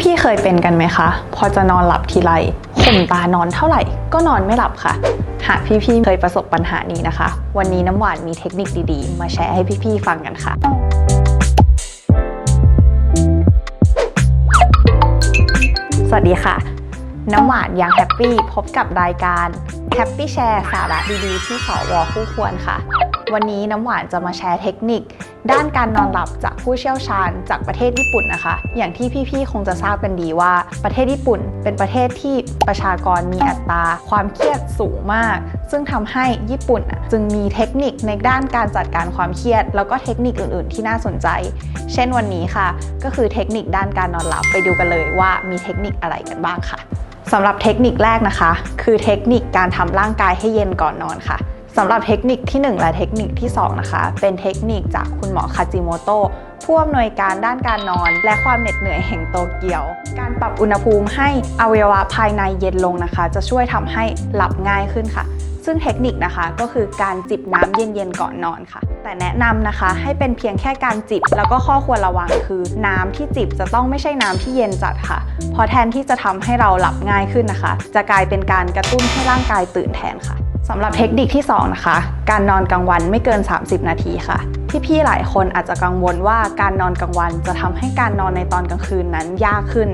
พี่ๆเคยเป็นกันไหมคะ พอจะนอนหลับทีไรข่มตานอนเท่าไหร่ก็นอนไม่หลับค่ะ หากพี่ๆเคยประสบปัญหานี้นะคะ วันนี้น้ำหวานมีเทคนิคดีๆ มาแชร์ให้พี่ๆฟังกันค่ะสวัสดีค่ะ น้ำหวานยังแฮปปี้พบกับรายการแฮปปี้แชร์สาระดีๆ ที่สวคู่ควรค่ะ วันนี้น้ำหวานจะมาแชร์เทคนิค ด้านการนอนหลับจากผู้เชี่ยวชาญจากประเทศญี่ปุ่นนะคะ อย่างที่พี่ๆ คงจะทราบกันดีว่า ประเทศญี่ปุ่น เป็นประเทศที่ประชากรมีอัตราความเครียดสูงมาก ซึ่งทำให้ญี่ปุ่นจึงมีเทคนิคในด้านการจัดการความเครียด แล้วก็เทคนิคอื่นๆ ที่น่าสนใจ เช่นวันนี้ค่ะ ก็คือเทคนิคด้านการนอนหลับไปดูกันเลยว่ามีเทคนิคอะไรกันบ้างค่ะ สำหรับเทคนิคแรกนะคะ คือเทคนิคการทำร่างกายให้เย็นก่อนนอนค่ะ สำหรับเทคนิคที่ 1 และเทคนิคที่ 2 นะคะ เป็นเทคนิคจากคุณหมอคาจิโมโตะผู้อำนวยการด้านการนอน และความเหน็ดเหนื่อยแห่งโตเกียว การปรับอุณหภูมิให้อวัยวะภายในเย็นลงนะคะ จะช่วยทำให้หลับง่ายขึ้นค่ะ ซึ่งเทคนิคนะคะก็คือการจิบน้ำเย็นๆก่อนนอนค่ะ แต่แนะนำนะคะให้เป็นเพียงแค่การจิบ แล้วก็ข้อควรระวังคือน้ำที่จิบจะต้องไม่ใช่น้ำที่เย็นจัดค่ะ เพราะแทนที่จะทำให้เราหลับง่ายขึ้นนะคะ จะกลายเป็นการกระตุ้นให้ร่างกายตื่นแทนค่ะ สำหรับเทคนิคที่ 2 นะคะ การนอนกลางวันไม่เกิน 30 นาทีค่ะ พี่ๆหลายคนอาจจะกังวลว่าการนอนกลางวันจะทำให้การนอนในตอนกลางคืนนั้นยากขึ้น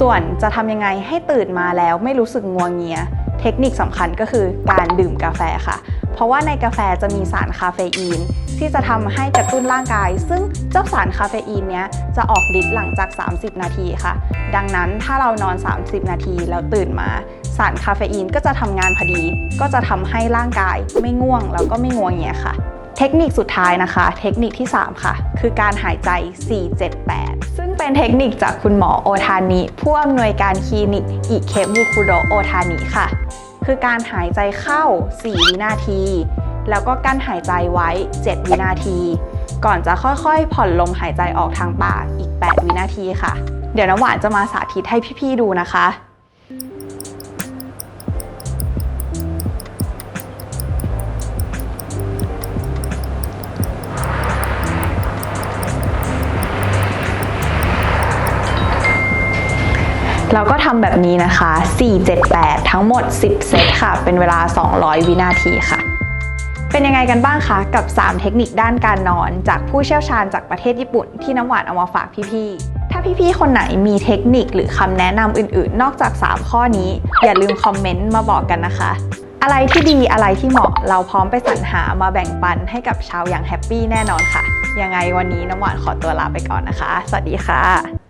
ส่วนจะทำยังไงให้ตื่นมาแล้วไม่รู้สึกงัวงเงีย เทคนิคสำคัญก็คือการดื่มกาแฟค่ะ เพราะว่าในกาแฟจะมีสารคาเฟอีน ที่จะทำให้กระตุ้นร่างกาย ซึ่งเจ้าสารคาเฟอีนเนี้ยจะออกฤทธิ์หลังจาก 30 นาทีค่ะ ดังนั้นถ้าเรานอน 30 นาทีแล้วตื่นมา สารคาเฟอีนก็จะทำงานพอดี ก็จะทำให้ร่างกายไม่ง่วงแล้วก็ไม่งัวเงียค่ะเทคนิคสุดท้ายนะคะ เทคนิคที่ 3 ค่ะ คือการหายใจ 478 ซึ่งเป็นเทคนิคจากคุณหมอโอทานิผู้อำนวยการคลินิกอิเคบุคุโดโอทานิค่ะ คือการหายใจเข้า 4 วินาที แล้วก็กั้นหายใจไว้ 7 วินาที ก่อนจะค่อยๆ ผ่อนลมหายใจออกทางปากอีก 8 วินาทีค่ะ เดี๋ยวน้ำหวานจะมาสาธิตให้พี่ๆดูนะคะ เราก็ทำแบบนี้นะคะ 4 7 8 ทั้งหมด 10 เซตค่ะ เป็นเวลา 200 วินาทีค่ะ เป็นยังไงกันบ้างคะ กับ 3 เทคนิคด้านการนอน จากผู้เชี่ยวชาญจากประเทศญี่ปุ่นที่น้ำหวานเอามาฝากพี่ๆ ถ้าพี่ๆ คนไหนมีเทคนิคหรือคำแนะนำอื่นๆ นอกจาก 3 ข้อนี้ อย่าลืมคอมเมนต์มาบอกกันนะคะ อะไรที่ดีอะไรที่เหมาะเราพร้อมไปสรรหามาแบ่งปันให้กับชาวอย่างแฮปปี้แน่นอนค่ะ ยังไงวันนี้น้ำหวานขอตัวลาไปก่อนนะคะ สวัสดีค่ะ